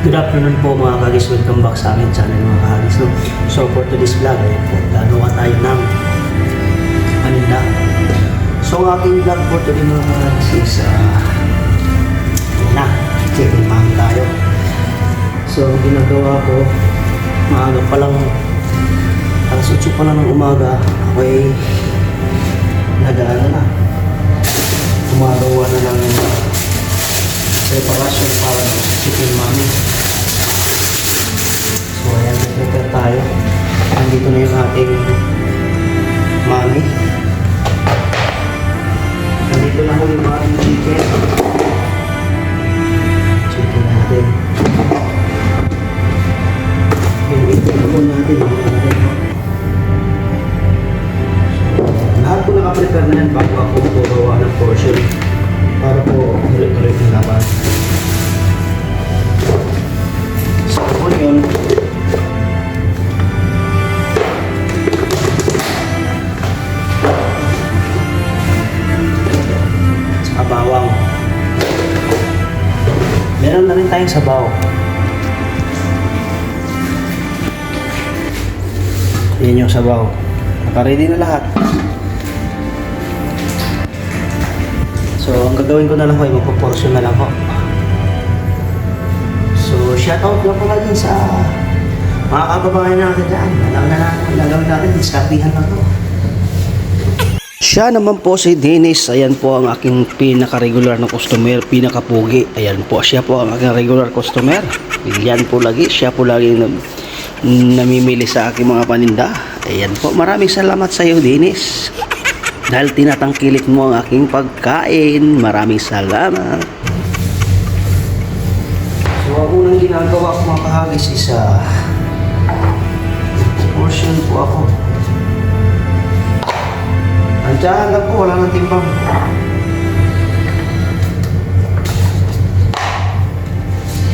Good afternoon po mga kagis. Welcome back sa amin channel mga kagis. No? So for today's vlog, ayun po, gagawa tayo ng Manila. So ang aking vlog for today mga kagis is uh, na, chicken man tayo. So ginagawa ko, maaga pa lang, alas 8 pa lang ng umaga, ako ay nag-ano na, gumagawa na ng preparation para sa chicken mami. So ayan, prepare tayo. Nandito na yung ating mami. Nandito na ho yung ating chicken. Chicken natin. Yung itin po natin. yung lahat po nakaprepare na yan bago tayong sabaw. Yan yung sabaw. Nakaready na lahat. So, ang gagawin ko na lang ko ay magpo-portion na lang ko. So, shoutout lang pala din sa mga kababayan natin dyan. Alam na natin, ang gagawin natin, diskartihan lang to. Siya naman po si Dennis. Ayan po ang aking pinaka-regular na customer, pinaka-pugi. Ayan po, siya po ang aking regular customer. Yan po lagi, siya po lagi na, namimili sa aking mga paninda. Ayan po, maraming salamat sa iyo, Dennis. Dahil tinatangkilik mo ang aking pagkain. Maraming salamat. So, ang unang ginagawa ko mga kahagis is uh, portion po ako. Andiyan lang po, wala nang timbang.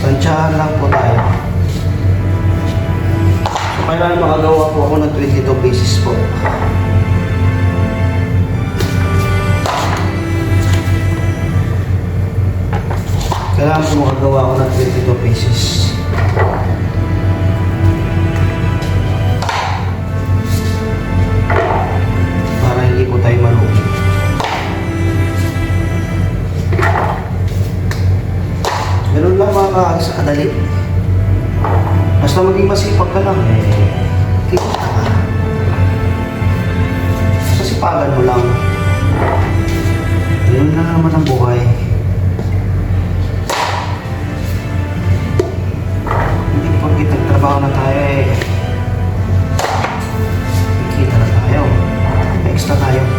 Tansyahan lang po tayo. So, kailangan makagawa po ako ng 22 pieces po. Kailangan po makagawa ako ng 22 pieces. Ganun lang mga kaagis sa kadali. Basta maging masipag ka lang, eh, kikita ka. Basta sipagan mo lang. Ganun lang naman ang buhay. Hindi porkit nagtrabaho na tayo eh. Kita na tayo. Extra tayo.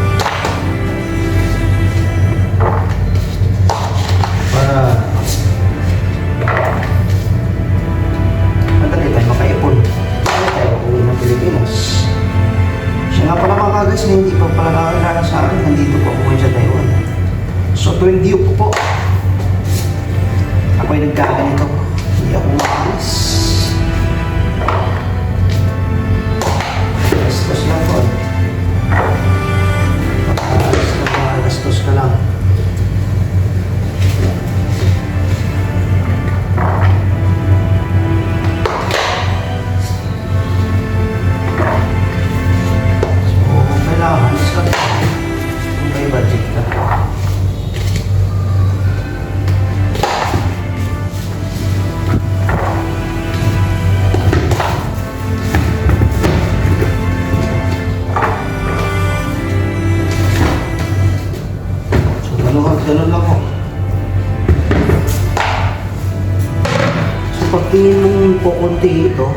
Konti ito,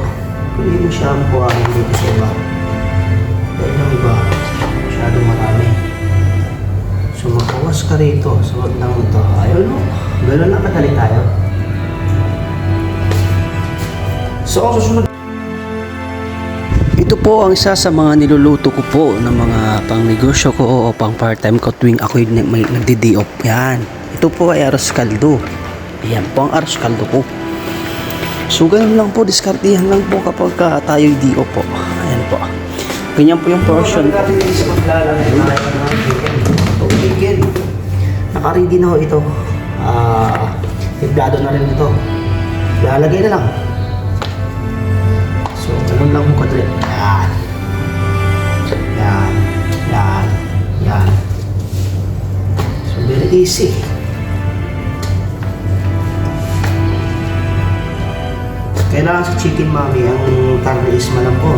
pwede mo siya ang buhayin dito sa iba. Dahil yung iba, masyadong marami. So, makawas ka rito. So, wag lang ito. Ayun, no? Ganun lang kadali tayo. So, ang susunod ito po ang isa sa mga niluluto ko po ng mga pang negosyo ko o pang part-time ko tuwing ako'y na- may nagdi-day-off. Yan. Ito po ay aros kaldo. Yan po ang aros kaldo ko. So ganun lang po, diskartihan lang po kapag ka tayo'y di-off po. Ayan po. Ganyan po yung portion po. Chicken. Naka-ready na ho ito. Ah, uh, na rin ito. Lalagay na lang. So, ganun lang kung kadre. Yan. Yan. Yan. Yan. So, very easy. Kailangan sa chicken mami ang tarde is malambot.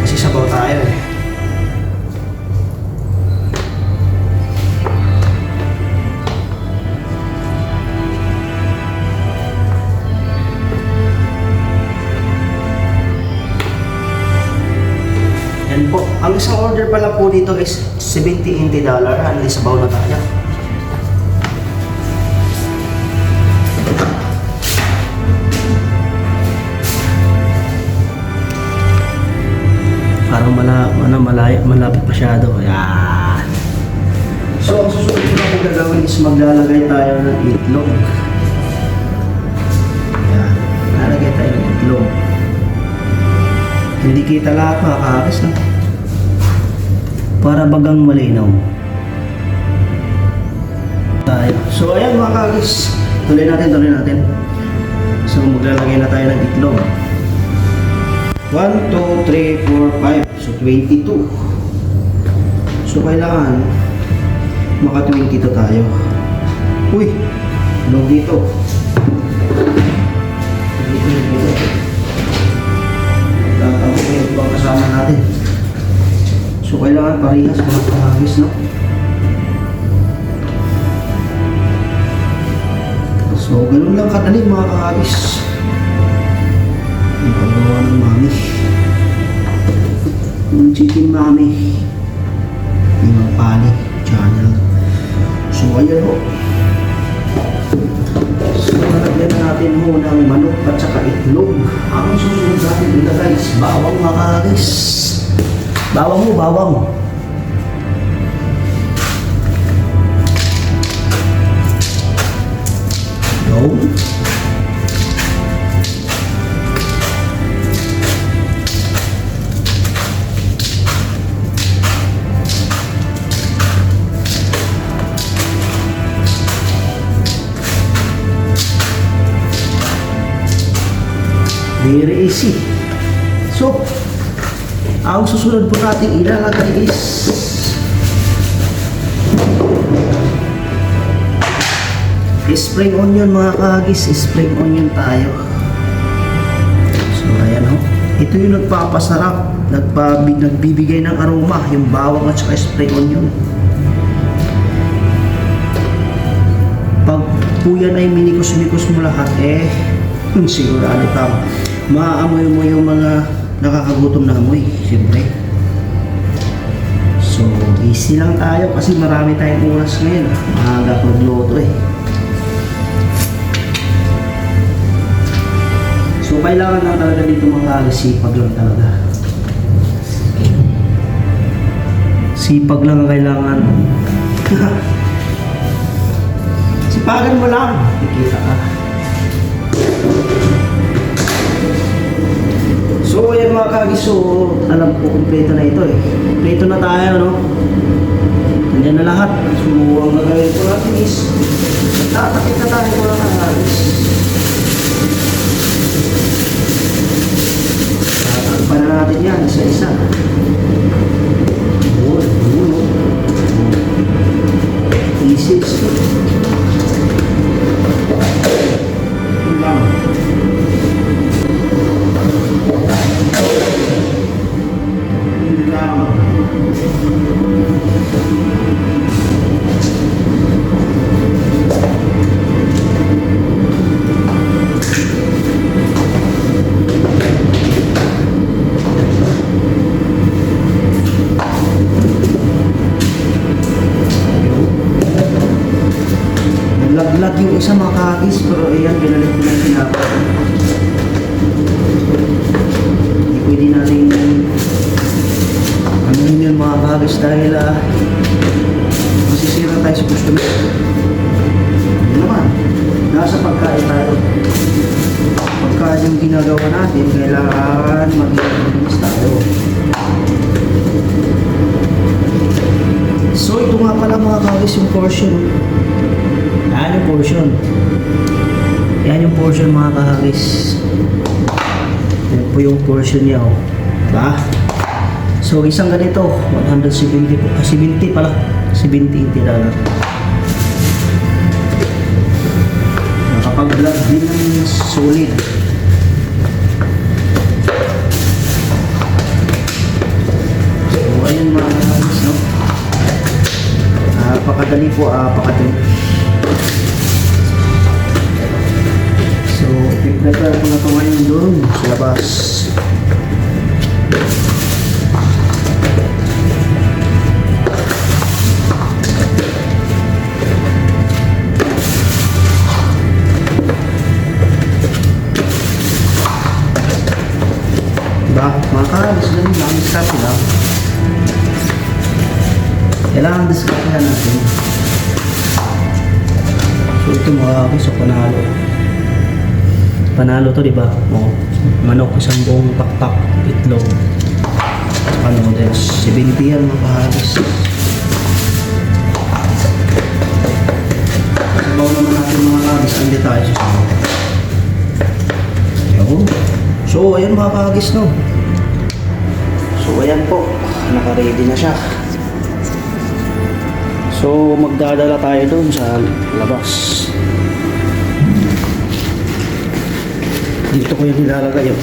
Kasi sabaw tayo eh. Yan po. Ang isang order pala po dito is 70 Indie dollar. At least sabaw na tayo. Mala, malaya, malapit masyado. Yan. So, ang susunod na po gagawin is maglalagay tayo ng itlog. Yan. Lalagay tayo ng itlog. Hindi kita lahat mga na. Para bagang malinaw. Tayo. So, ayan mga kakakis. Tuloy natin, tuloy natin. So, maglalagay na tayo ng itlog. 1, 2, 3, 4, 5. So, 22. So, kailangan maka 22 tayo. Uy! Log dito. Dito, dito. Yung ibang kasama natin. So, kailangan parehas mga kahagis, no? So, ganun lang kadali mga kahagis. Ang paggawa ng mami. Yung chicken mami. Yung pani channel. So, ayan ho. So, nalagyan na natin ho ng manok at saka itlog. Ang susunod natin dito guys, bawang mga guys. Bawang mo, bawang. Go. Very easy. So, ang susunod po natin ilalagay is spring onion mga kagis, spring onion tayo. So, ayan ho. Ito yung nagpapasarap, nagpabi, nagbibigay ng aroma, yung bawang at saka spring onion. Pag po yan ay minikos-mikos mo lahat, eh, sigurado tama. Maaamoy mo yung mga nakakagutom na amoy, siyempre. So, easy lang tayo kasi marami tayong oras ngayon. Maaga magluto eh. So, kailangan lang talaga dito mga sipag lang talaga. Sipag lang ang kailangan. Sipagan mo lang. Kikita ka. So, ayan mga kagis, so, alam ko, kompleto na ito eh. Kompleto na tayo, no? Nandiyan na lahat. So, ang gagawin ko natin is, tatakit na tayo mga kagis. Tatakpan na natin yan, isa-isa. Yung isa mga kakis, pero ayan, binalik ko na tinapos. Hindi pwede natin ano yun yung mga kakis dahil ah, masisira tayo sa customer. Ano naman, nasa pagkain tayo. Pagkain yung ginagawa natin, kailangan mag-iinis tayo. So ito nga pala mga kakis yung portion. Portion? Yan yung portion mga kahagis. Yan po yung portion niya oh. Diba? So isang ganito, 170 po. Ah, 70 pala. 70 yung tira natin. Nakapag-vlog din ng solid. So ayun mga kahagis no. Napakadali po, ah, pakadali. So, i-prepare ko na ito ngayon doon sa labas. Diba? Mga kahalis, ganun lang. Discarte lang. Kailangan discarte na natin. So, ito mga kahalis, so panalo. Panalo to, di ba? O, manok, isang buong taktak, itlog. Ano, there's 70 yan mga kahalis. Sabaw naman natin mga kahalis, andi tayo sa sabaw. Ayun. So, ayan mga kahagis, no? So, ayan po. Naka-ready na siya. So, magdadala tayo doon sa labas. Dito ko yung nilalagay, oh.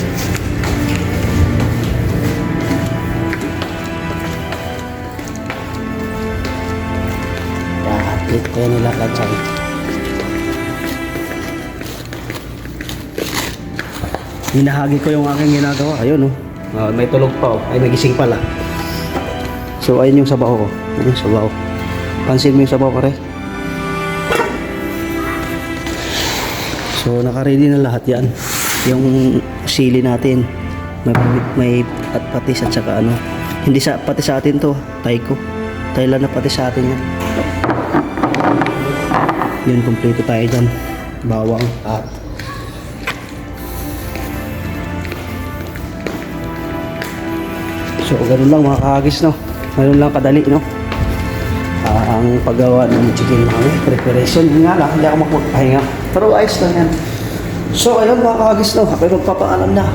Yan, dito ko yung nilalagay. Hinahagi ko yung aking ginagawa. Ayun, oh. Ah, may tulog pa, oh. Ay, may gising pala. So, ayun yung sabaw ko. Ayun yung sabaw. Pansin mo yung sabaw, pare. So, naka-ready na lahat yan. Yung sili natin. May, may at patis at saka ano. Hindi sa, pati sa atin to. Tay ko. Thailand na pati sa atin yan. Yun, kompleto tayo dyan. Bawang at So, ganun lang mga kahagis, no? Ganun lang kadali, no? Ah, ang paggawa ng chicken mami, preparation. Yun nga lang, hindi ako makapagpahinga. Pero ayos lang yan. So, ayun mga kahagis, no? Ako yung magpapaalam na.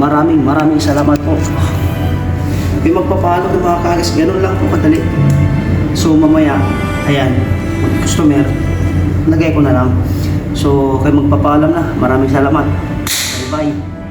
Maraming, maraming salamat po. Yung magpapaalam ng mga kahagis, ganun lang po kadali. So, mamaya, ayan, customer, lagay ko na lang. So, kayo magpapaalam na. Maraming salamat. Bye-bye.